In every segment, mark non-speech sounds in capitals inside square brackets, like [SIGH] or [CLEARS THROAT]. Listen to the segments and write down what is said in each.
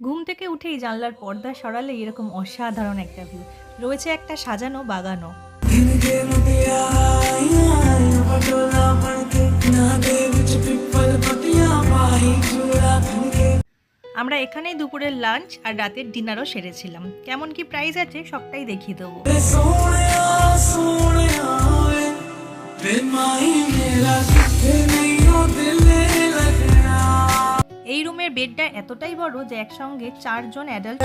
ঘুম থেকে উঠেই জানলার পর্দা সরালে এরকম অসাধারণ একটা ভিউ রয়েছে একটা সাজানো বাগানো আমরা এখানেই দুপুরের লাঞ্চ আর রাতের ডিনারও সেরেছিলাম। কেমন কি প্রাইস আছে সবটাই দেখিয়ে দেবো। প্রেমাই বেডটা এতটাই বড় যে একসঙ্গে চারজন অ্যাডাল্ট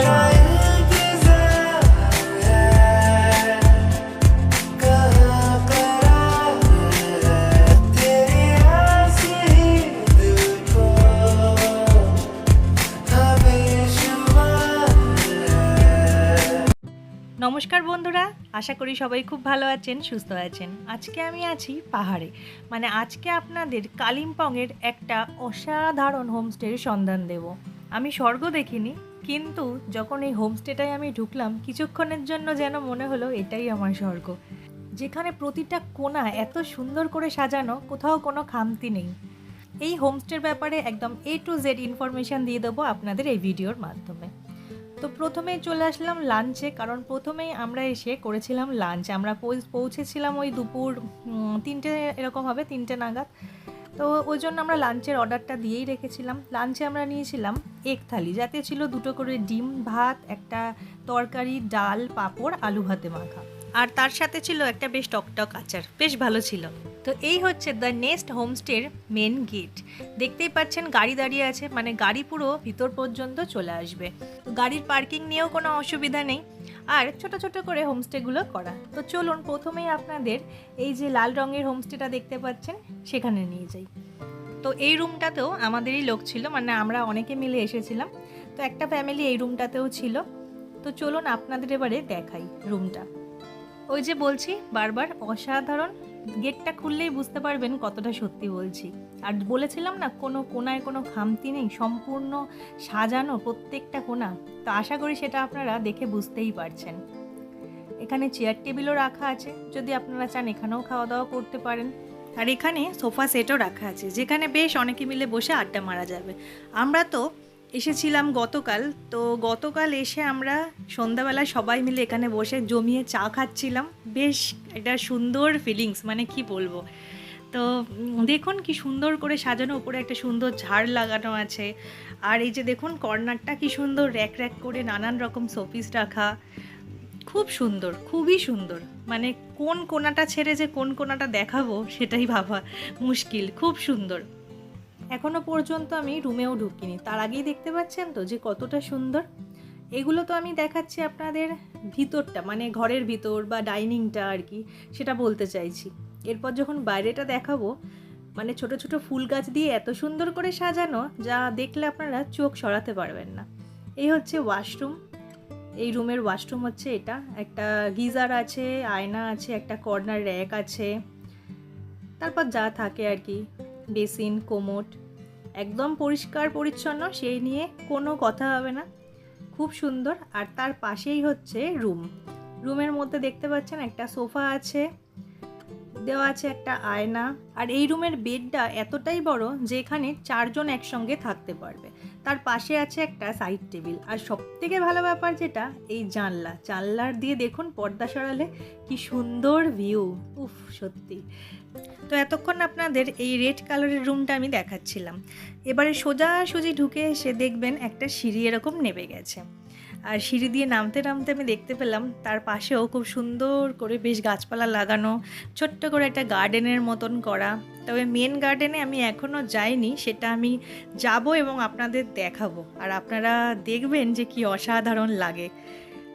নমস্কার বন্ধুরা, আশা করি সবাই খুব ভালো আছেন, সুস্থ আছেন। আজকে আমি আছি পাহাড়ে। মানে আজকে আপনাদের কালিম্পংয়ের একটা অসাধারণ হোমস্টের সন্ধান দেব। আমি স্বর্গ দেখিনি, কিন্তু যখন এই হোমস্টেটায় আমি ঢুকলাম, কিছুক্ষণের জন্য যেন মনে হলো এটাই আমার স্বর্গ। যেখানে প্রতিটা কোণা এত সুন্দর করে সাজানো, কোথাও কোনো খামতি নেই। এই হোমস্টের ব্যাপারে একদম এ টু জেড ইনফরমেশান দিয়ে দেবো আপনাদের এই ভিডিওর মাধ্যমে। তো প্রথমেই চলে আসলাম লাঞ্চে কারণ প্রথমেই আমরা এসে করেছিলাম লাঞ্চ আমরা পৌঁছেছিলাম ওই দুপুর তিনটে এরকম হবে, তিনটে নাগাদ। তো ওই জন্য আমরা লাঞ্চের অর্ডারটা দিয়েই রেখেছিলাম। লাঞ্চে আমরা নিয়েছিলাম এক থালি যাতে ছিল দুটো করে ডিম, ভাত, একটা তরকারি, ডাল, পাঁপড়, আলু ভাতে মাখা। আর তার সাথে ছিল একটা বেশ টকটক আচার, বেশ ভালো ছিল। তো এই হচ্ছে দ্য নেক্সট হোমস্টের মেন গেট দেখতেই পাচ্ছেন গাড়ি দাঁড়িয়ে আছে মানে গাড়ি পুরো ভিতর পর্যন্ত চলে আসবে। তো গাড়ির পার্কিং নিয়েও কোনো অসুবিধা নেই। আর ছোট ছোট করে হোমস্টেগুলো করা। তো চলুন প্রথমেই আপনাদের এই যে লাল রঙের হোমস্টেটা দেখতে পাচ্ছেন, সেখানে নিয়ে যাই। তো এই রুমটাতেও আমাদেরই লোক ছিল মানে আমরা অনেকে মিলে এসেছিলাম। তো একটা ফ্যামিলি এই রুমটাতেও ছিল। তো চলুন আপনাদের এবারে দেখাই রুমটা ওই যে বলছি, বারবার অসাধারণ গেটটা খুললেই বুঝতে পারবেন কতটা সত্যি বলছি। আর বলেছিলাম না, কোনো কোনায় কোনো খামতি নেই, সম্পূর্ণ সাজানো প্রত্যেকটা কোনা। তো আশা করি সেটা আপনারা দেখে বুঝতেই পারছেন। এখানে চেয়ার টেবিলও রাখা আছে, যদি আপনারা চান এখানেও খাওয়া দাওয়া করতে পারেন। আর এখানে সোফা সেটও রাখা আছে, যেখানে বেশ অনেকে মিলে বসে আড্ডা মারা যাবে। আমরা তো এসেছিলাম গতকাল, তো গতকাল এসে আমরা সন্ধ্যাবেলা সবাই মিলে এখানে বসে জমিয়ে চা খাচ্ছিলাম। বেশ একটা সুন্দর ফিলিংস মানে কি বলব? তো দেখুন কি সুন্দর করে সাজানো, উপরে একটা সুন্দর ঝাড় লাগানো আছে। আর এই যে দেখুন, কর্নারটা কি সুন্দর, র্যাক র্যাক করে নানান রকম শোপিস রাখা। খুব সুন্দর, খুবই সুন্দর। মানে কোন কোনাটা ছেড়ে যে কোন কোনাটা দেখাবো সেটাই ভাবা মুশকিল, খুব সুন্দর। এখনও পর্যন্ত আমি রুমেও ঢুকিনি। তার আগেই দেখতে পাচ্ছেন তো যে কতটা সুন্দর। এগুলো তো আমি দেখাচ্ছি আপনাদের ভিতরটা মানে ঘরের ভিতর বা ডাইনিংটা আর কি, সেটা বলতে চাইছি। এরপর যখন বাইরেটা দেখাবো মানে ছোট ছোট ফুল গাছ দিয়ে এত সুন্দর করে সাজানো, যা দেখলে আপনারা চোখ সরাতে পারবেন না। এই হচ্ছে ওয়াশরুম। এই রুমের ওয়াশরুম হচ্ছে এটা। একটা গিজার আছে, আয়না আছে, একটা কর্নার র্যাক আছে। তারপর যা থাকে আর কি। বেসিন, কোমোট, একদম পরিষ্কার, পরিচ্ছন্ন, সেই নিয়ে কোনো কথা হবে না। খুব সুন্দর। আর তার পাশেই হচ্ছে রুম। রুমের মধ্যে দেখতে পাচ্ছেন একটা সোফা আছে। দেওয়া আছে একটা আয়না। আর এই রুমের বেডটা এতটাই বড় যে এখানে চারজন একসঙ্গে থাকতে পারবে। তার পাশে আছে একটা সাইড টেবিল আর সব থেকে ভালো ব্যাপার যেটা, এই জানলা। জানলার দিয়ে দেখুন পর্দা সরালে কি সুন্দর ভিউ উফ, সত্যি। তো এতক্ষণ আপনাদের এই রেড কালারের রুমটা আমি দেখাচ্ছিলাম। এবারে সোজাসুজি ঢুকে এসে দেখবেন একটা সিঁড়ি এরকম নেমে গেছে। আর সিঁড়ি দিয়ে নামতে নামতে আমি দেখতে পেলাম তার পাশেও খুব সুন্দর করে বেশ গাছপালা লাগানো, ছোট্ট করে একটা গার্ডেনের মতন করা। তবে মেন গার্ডেনে আমি এখনও যাইনি, সেটা আমি যাব এবং আপনাদের দেখাবো। আর আপনারা দেখবেন যে কি অসাধারণ লাগে।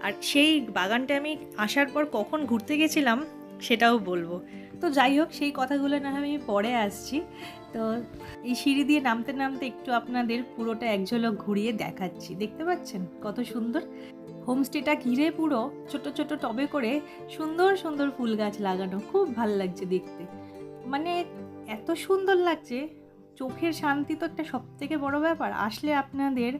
আর সেই বাগানটা আমি আসার পর কখন ঘুরতে গেছিলাম, সেটাও বলব। তো যাই হোক, সেই কথাগুলো না আমি পরে আসছি। তো এই সিঁড়ি দিয়ে নামতে নামতে একটু আপনাদের পুরোটা এক ঝলক ঘুরিয়ে দেখাচ্ছি। দেখতে পাচ্ছেন? কত সুন্দর। হোমস্টেটা ঘিরে পুরো ছোট ছোট টবে করে সুন্দর সুন্দর ফুল গাছ লাগানো। খুব ভালো লাগছে দেখতে। মানে এত সুন্দর লাগছে। চোখের শান্তি তো একটা সব থেকে বড় ব্যাপার। আসলে আপনাদের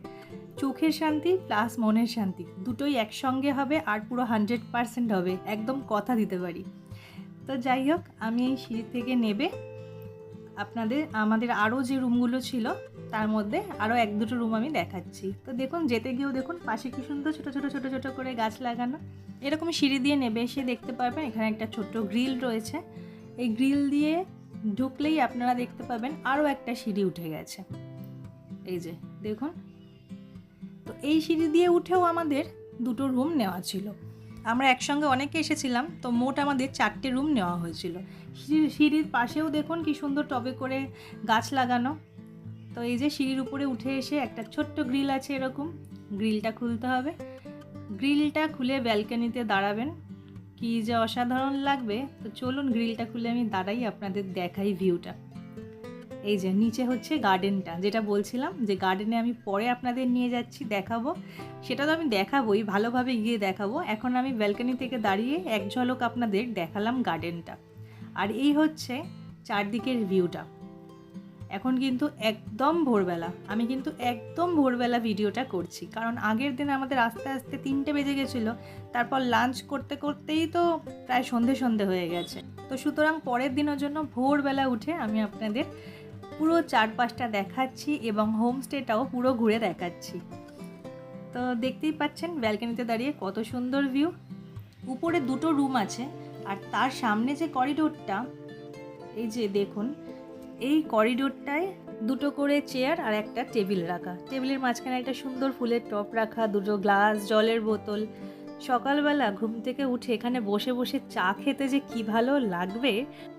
চোখের শান্তি প্লাস মনের শান্তি দুটোই একসঙ্গে হবে আর পুরো হান্ড্রেড পারসেন্ট হবে। একদম কথা দিতে পারি। তো যাই হোক, আমি এই সিঁড়ি থেকে নেবে আপনাদের, আমাদের আরও যে রুমগুলো ছিল, তার মধ্যে আরও এক দুটো রুম আমি দেখাচ্ছি। তো দেখুন, যেতে গিয়েও দেখুন, পাশে কি সুন্দর ছোটো ছোটো ছোটো ছোটো করে গাছ লাগানো। এরকম সিঁড়ি দিয়ে নেবে এসে দেখতে পারবেন, এখানে একটা ছোট্ট গ্রিল রয়েছে। এই গ্রিল দিয়ে ঢুকলেই আপনারা দেখতে পাবেন, আরও একটা সিঁড়ি উঠে গেছে। এই যে, দেখুন। তো এই সিঁড়ি দিয়ে উঠেও আমাদের দুটো রুম নেওয়া ছিল। আমরা একসঙ্গে অনেকে এসেছিলাম, তো মোট আমাদের চারটে রুম নেওয়া হয়েছিল। সিঁড়ি- সিঁড়ির পাশেও দেখুন কি সুন্দর টবে করে গাছ লাগানো। তো এই যে সিঁড়ির উপরে উঠে এসে একটা ছোট্ট গ্রিল আছে এরকম, গ্রিলটা খুলতে হবে। গ্রিলটা খুলে ব্যালকনিতে দাঁড়াবেন। কি যে অসাধারণ লাগবে। তো চলুন গ্রিলটা খুলে আমি দাঁড়াই, আপনাদের দেখাই ভিউটা। এই যে নিচে হচ্ছে গার্ডেনটা যেটা বলছিলাম যে গার্ডেনে আমি পরে আপনাদের নিয়ে যাচ্ছি, দেখাবো। সেটা তো আমি দেখাবোই, ভালোভাবে গিয়ে দেখাবো। এখন আমি ব্যালকনি থেকে দাঁড়িয়ে এক ঝলক আপনাদের দেখালাম গার্ডেনটা আর এই হচ্ছে চারদিকের ভিউটা এখন কিন্তু একদম ভোরবেলা, আমি কিন্তু একদম ভোরবেলা ভিডিওটা করছি। কারণ আগের দিন আমাদের আস্তে আস্তে তিনটে বেজে গেছিল, তারপর লাঞ্চ করতে করতেই তো প্রায় সন্ধে সন্ধে হয়ে গেছে। তো সুতরাং পরের দিনের জন্য ভোরবেলা উঠে আমি আপনাদের পুরো চারপাশটা দেখাচ্ছি এবং হোমস্টেটাও পুরো ঘুরে দেখাচ্ছি। তো দেখতেই পাচ্ছেন ব্যালকনিতে দাঁড়িয়ে কত সুন্দর ভিউ। উপরে দুটো রুম আছে আর তার সামনে যে করিডোরটা, এই যে দেখুন, এই করিডোরটায় দুটো করে চেয়ার আর একটা টেবিল রাখা। টেবিলের মাঝখানে একটা সুন্দর ফুলের টপ রাখা, দুটো গ্লাস, জলের বোতল সকালবেলা ঘুম থেকে উঠে এখানে বসে বসে চা খেতে যে কি ভালো লাগবে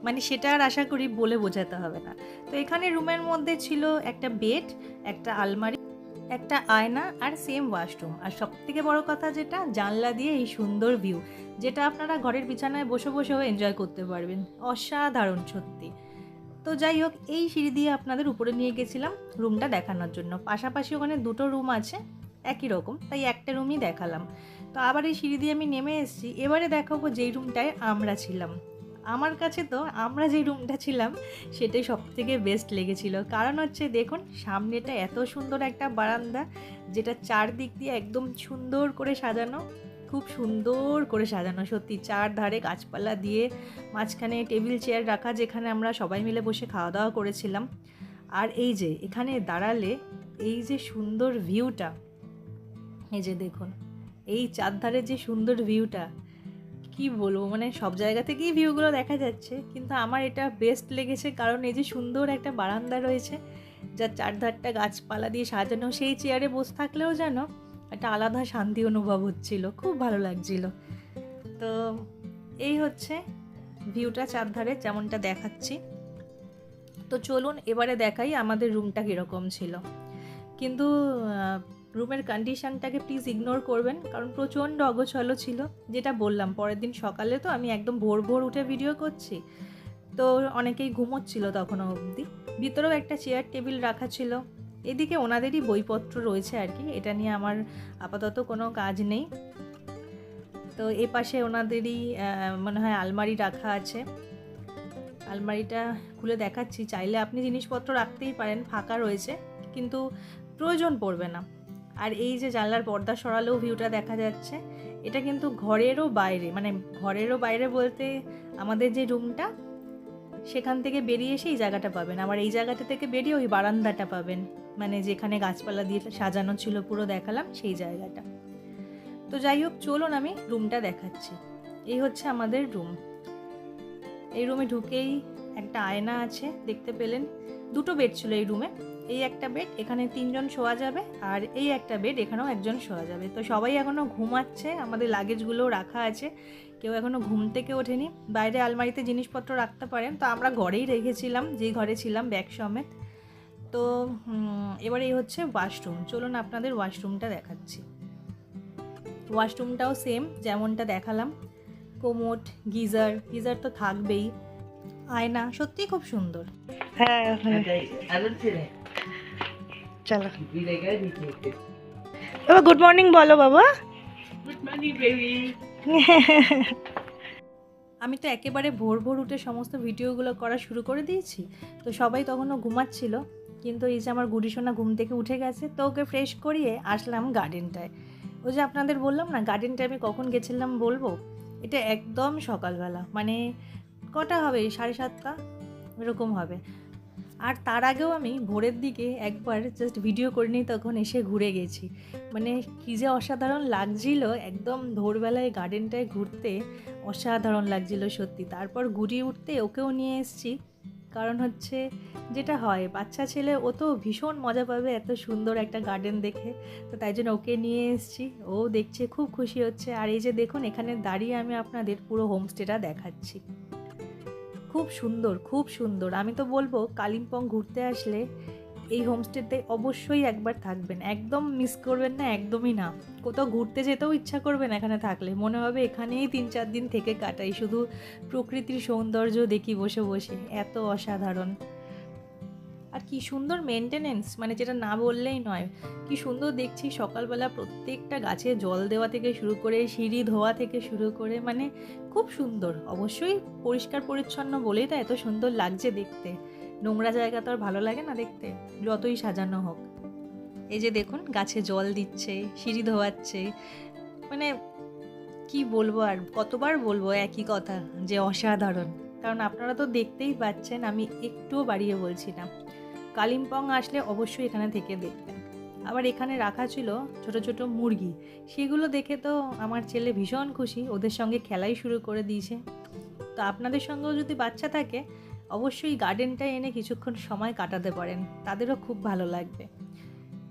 মানে সেটা আর আশা করি বলে বোঝাতে হবে না। তো এখানে রুমের মধ্যে ছিল একটা বেড, একটা আলমারি, একটা আয়না আর সেম ওয়াশরুম আর সব থেকে বড় কথা যেটা, জানলা দিয়ে এই সুন্দর ভিউ যেটা আপনারা ঘরের বিছানায় বসে বসেও এনজয় করতে পারবেন। অসাধারণ সত্যি। তো যাই হোক, এই সিঁড়ি দিয়ে আপনাদের উপরে নিয়ে গেছিলাম রুমটা দেখানোর জন্য। পাশাপাশি ওখানে দুটো রুম আছে, একই রকম, তাই একটা রুমই দেখালাম। তো আবার এই সিঁড়ি দিয়ে আমি নেমে এসেছি। এবারে দেখাবো যেই রুমটায় আমরা ছিলাম। আমার কাছে তো আমরা যেই রুমটা ছিলাম, সেটাই সব থেকে বেস্ট লেগেছিল। কারণ হচ্ছে দেখুন, সামনেটা এত সুন্দর একটা বারান্দা, যেটা চারদিক দিয়ে একদম সুন্দর করে সাজানো, খুব সুন্দর করে সাজানো, সত্যি। চার ধারে গাছপালা দিয়ে মাঝখানে টেবিল চেয়ার রাখা, যেখানে আমরা সবাই মিলে বসে খাওয়া দাওয়া করেছিলাম। আর এই যে, এখানে দাঁড়ালে এই যে সুন্দর ভিউটা এই যে দেখুন। এই চারধারের যে সুন্দর ভিউটা কি বলব? মানে সব জায়গা থেকেই ভিউগুলো দেখা যাচ্ছে, কিন্তু আমার এটা বেস্ট লেগেছে কারণ এই যে সুন্দর একটা বারান্দা রয়েছে, যার চারধারটা গাছপালা দিয়ে সাজানো, সেই চেয়ারে বসে থাকলেও যেন একটা আলাদা শান্তি অনুভব হচ্ছিল, খুব ভালো লাগছিল। তো এই হচ্ছে ভিউটা চারধারে যেমনটা দেখাচ্ছি। তো চলুন এবারে দেখাই আমাদের রুমটা কীরকম ছিল। কিন্তু রুমের কন্ডিশনটাকে প্লিজ ইগনোর করবেন, কারণ প্রচণ্ড অগোছলো ছিল, যেটা বললাম, পরের দিন সকালে তো আমি একদম ভোর ভোর উঠে ভিডিও করছি। তো অনেকেই ঘুমোচ্ছিল তখনও অবধি। ভিতরেও একটা চেয়ার টেবিল রাখা ছিল। এদিকে ওনাদেরই বইপত্র রয়েছে আর কি, এটা নিয়ে আমার আপাতত কোনো কাজ নেই। তো এ পাশে ওনাদেরই মনে হয় আলমারি রাখা আছে। আলমারিটা খুলে দেখাচ্ছি, চাইলে আপনি জিনিসপত্র রাখতেই পারেন, ফাঁকা রয়েছে, কিন্তু প্রয়োজন পড়বে না। আর এই যে জানলার পর্দা সরালেও ভিউটা দেখা যাচ্ছে, এটা কিন্তু ঘরেরও বাইরে মানে ঘরেরও বাইরে বলতে আমাদের যে রুমটা সেখান থেকে বেরিয়ে এসে এই জায়গাটা পাবেন। আবার এই জায়গাটা থেকে বেরিয়ে ওই বারান্দাটা পাবেন। মানে যেখানে গাছপালা দিয়ে সাজানো ছিল, পুরো দেখালাম সেই জায়গাটা। তো যাই হোক, চলুন আমি রুমটা দেখাচ্ছি। এই হচ্ছে আমাদের রুম এই রুমে ঢুকেই একটা আয়না আছে, দেখতে পেলেন। দুটো বেড ছিল এই রুমে এই একটা বেড এখানে তিনজন শোয়া যাবে আর এই একটা বেড এখানেও একজন শোয়া যাবে। তো সবাই এখনও ঘুমাচ্ছে আমাদের লাগেজগুলো রাখা আছে। কেউ এখনও ঘুম থেকে ওঠেনি। বাইরে আলমারিতে জিনিসপত্র রাখতে পারেন। তো আমরা ঘরেই রেখেছিলাম যেই ঘরে ছিলাম ব্যাগ সমেত। তো এবার এই হচ্ছে ওয়াশরুম চলুন আপনাদের ওয়াশরুমটা দেখাচ্ছি। ওয়াশরুমটাও সেম যেমনটা দেখালাম। কোমোট গিজার গিজার তো থাকবেই। আয়না সত্যিই খুব সুন্দর। হ্যাঁ হ্যাঁ। আলোচনা চলো। [LAUGHS] বাবা গুড মর্নিং বলো বাবা। [LAUGHS] আমি তো একেবারে ভোর ভোর উঠে সমস্ত ভিডিওগুলো করা শুরু করে দিয়েছি। তো সবাই তখনও ঘুমাচ্ছিল। কিন্তু এই যে আমার গুডিসোনা ঘুম থেকে উঠে গেছে তো ওকে ফ্রেশ করিয়ে আসলাম গার্ডেনটায় ওই যে আপনাদের বললাম না গার্ডেনটায় আমি কখন গেছিলাম বলব? এটা একদম সকালবেলা। মানে কটা হবে? সাড়ে সাতটা? এরকম হবে। আর তার আগেও আমি ভোরের দিকে একবার জাস্ট ভিডিও করে নিই, তখন এসে ঘুরে গেছি। মানে কী যে অসাধারণ লাগছিল, একদম ভোরবেলায় গার্ডেনটায় ঘুরতে অসাধারণ লাগছিল সত্যি। তারপর ঘুরিয়ে উঠতে ওকেও নিয়ে এসেছি। কারণ হচ্ছে যেটা হয়, বাচ্চা ছেলে, ও তো ভীষণ মজা পাবে এত সুন্দর একটা গার্ডেন দেখে। তো তাই জন্য ওকে নিয়ে এসেছি। ও দেখছে, খুব খুশি হচ্ছে। আর এই যে দেখুন, এখানে দাঁড়িয়ে আমি আপনাদের পুরো হোমস্টেটা দেখাচ্ছি। খুব সুন্দর খুব সুন্দর। আমি তো বলব, কালিম্পং ঘুরতে আসলে এই হোমস্টেতে অবশ্যই একবার থাকবেন। একদম মিস করবেন না, একদমই না। কোথাও ঘুরতে যেতেও ইচ্ছা করবেন এখানে থাকলে। মনে হবে এখানেই তিন চার দিন থেকে কাটাই। শুধু প্রকৃতির সৌন্দর্য দেখি বসে বসে। এত অসাধারণ। আর কি সুন্দর মেনটেনেন্স মানে যেটা না বললেই নয়। কি সুন্দর দেখছি সকালবেলা প্রত্যেকটা গাছে জল দেওয়া থেকে শুরু করে, সিঁড়ি ধোয়া থেকে শুরু করে মানে খুব সুন্দর। অবশ্যই পরিষ্কার পরিচ্ছন্ন বলেই তো এত সুন্দর লাগছে দেখতে। নোংরা জায়গা তো আর ভালো লাগে না দেখতে, যতই সাজানো হোক। এই যে দেখুন, গাছে জল দিচ্ছে, সিঁড়ি ধোয়াচ্ছে মানে কি বলব আর, কতবার বলব একই কথা, যে অসাধারণ। কারণ আপনারা তো দেখতেই পাচ্ছেন, আমি একটুও বাড়িয়ে বলছি না। কালিম্পং আসলে অবশ্যই এখানে থেকে দেখবেন আবার এখানে রাখা ছিল ছোট ছোট মুরগি সেগুলো দেখে তো আমার ছেলে ভীষণ খুশি ওদের সঙ্গে খেলাই শুরু করে দিয়েছে তো আপনাদের সঙ্গেও যদি বাচ্চা থাকে অবশ্যই গার্ডেনটা এনে কিছুক্ষণ সময় কাটাতে পারেন তাদেরও খুব ভালো লাগবে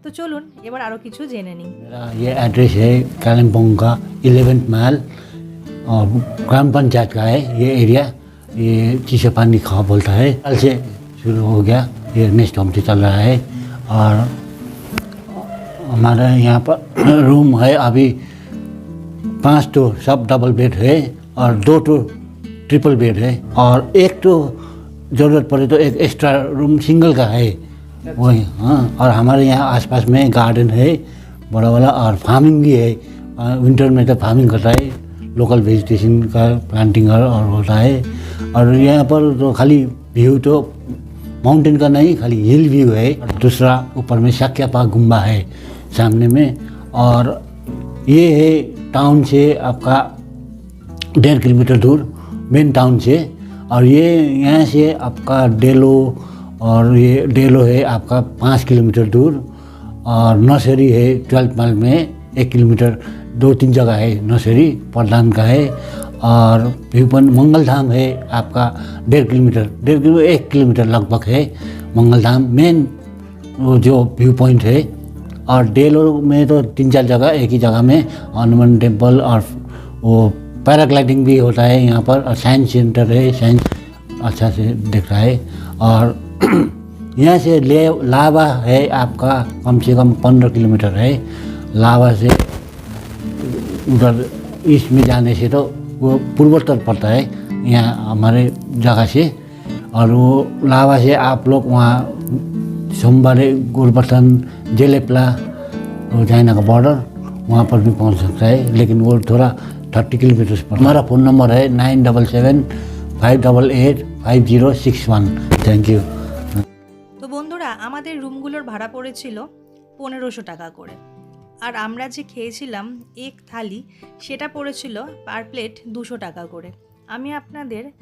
তো চলুন এবার আরও কিছু জেনে নিই मेरा ये एड्रेस है कालिम्पोंग का इलेवेंथ माइल और ग्राम पंचायत का है ये एरिया ये चीसे पानी खा बोलता है कल से शुरू हो गया ये नेक्स्ट होम से चल रहा है और हमारे यहाँ पर [CLEARS THROAT] रूम है अभी पाँच तो सब डबल बेड है और दो तो ट्रिपल बेड है और एक तो ज़रूरत पड़े तो एक एक्स्ट्रा रूम सिंगल का है। वही हाँ और हमारे यहाँ आसपास में गार्डन है बड़ा वाला और फ़ार्मिंग भी है। विंटर में तो फ़ार्मिंग करता है लोकल वेजिटेशन का प्लांटिंग और और होता है। और यहाँ पर तो खाली व्यू तो माउंटेन का नहीं, खाली हिल व्यू है। दूसरा ऊपर में शाक्यापा गुम्बा है, सामने में। और ये है टाउन से आपका डेढ़ किलोमीटर दूर मेन टाउन से। और ये यहाँ से आपका डेलो, और ये डेलो है आपका पाँच किलोमीटर दूर। और नर्सरी है ट्वेल्थ माइल में एक किलोमीटर, दो तीन जगह है नर्सरी, प्रधान का है। और व्यू पॉइंट मंगलधाम है आपका डेढ़ किलोमीटर, डेढ़ किलो, एक किलोमीटर लगभग है मंगलधाम मेन वो जो व्यू पॉइंट है। और डेलो में तो तीन चार जगह, एक ही जगह में हनुमान टेंपल और वो पैराग्लाइडिंग भी होता है यहाँ पर। और साइंस सेंटर है साइंस अच्छा से दिख रहा है। और [CLEARS THROAT] यहाँ से ले, लावा है आपका, कम से कम पंद्रह किलोमीटर है। लावा से उधर ईस्ट में जाने से तो वो पूर्वोत्तर पड़ता है यहाँ हमारे जगह से और वो लावा से आप लोग वहाँ सोमवारे गोलबर्तन जेलेपला वो चाइना का बॉर्डर वहाँ पर भी पहुँच सकता है लेकिन वो थोड़ा थर्टी किलोमीटर पर हमारा फ़ोन नंबर है nine double seven five double eight five zero six one thank you তো বন্ধুরা আমাদের রুমগুলোর ভাড়া পড়েছিল পনেরোশো টাকা করে আর আমরা যে খেয়েছিলাম এক থালি, সেটা পড়েছিল পার প্লেট দুশো টাকা করে। আমি আপনাদের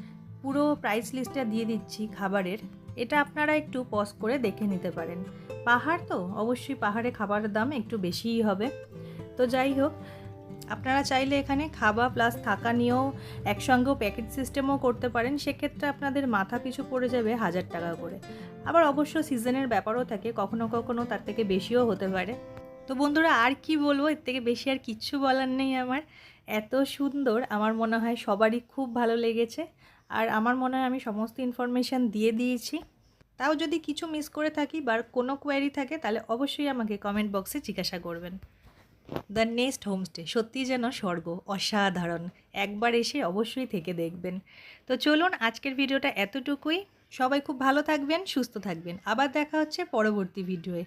পুরো প্রাইস লিস্টটা দিয়ে দিচ্ছি খাবারের। এটা আপনারা একটু পজ করে দেখে নিতে পারেন। পাহাড় তো, অবশ্যই পাহাড়ে খাবারের দাম একটু বেশিই হবে। তো যাই হোক, আপনারা চাইলে এখানে খাওয়া প্লাস থাকা নিয়েও একসঙ্গেও প্যাকেট সিস্টেমও করতে পারেন। সেক্ষেত্রে আপনাদের মাথা পিছু পড়ে যাবে হাজার টাকা করে। আবার অবশ্য সিজনের ব্যাপারও থাকে, কখনো কখনো তার থেকে বেশিও হতে পারে। তো বন্ধুরা আর কি বলব? এর থেকে বেশি আর কিচ্ছু বলার নেই আমার। এত সুন্দর, আমার মনে হয় সবারই খুব ভালো লেগেছে। আর আমার মনে হয় আমি সমস্ত ইনফরমেশান দিয়ে দিয়েছি। তাও যদি কিছু মিস করে থাকি বা কোনো কোয়ারি থাকে, তাহলে অবশ্যই আমাকে কমেন্ট বক্সে জিজ্ঞাসা করবেন। দ্য নেক্সট হোমস্টে সত্যিই যেন স্বর্গ, অসাধারণ। একবার এসে অবশ্যই থেকে দেখবেন। তো চলুন আজকের ভিডিওটা এতটুকুই। সবাই খুব ভালো থাকবেন, সুস্থ থাকবেন। আবার দেখা হচ্ছে পরবর্তী ভিডিওয়ে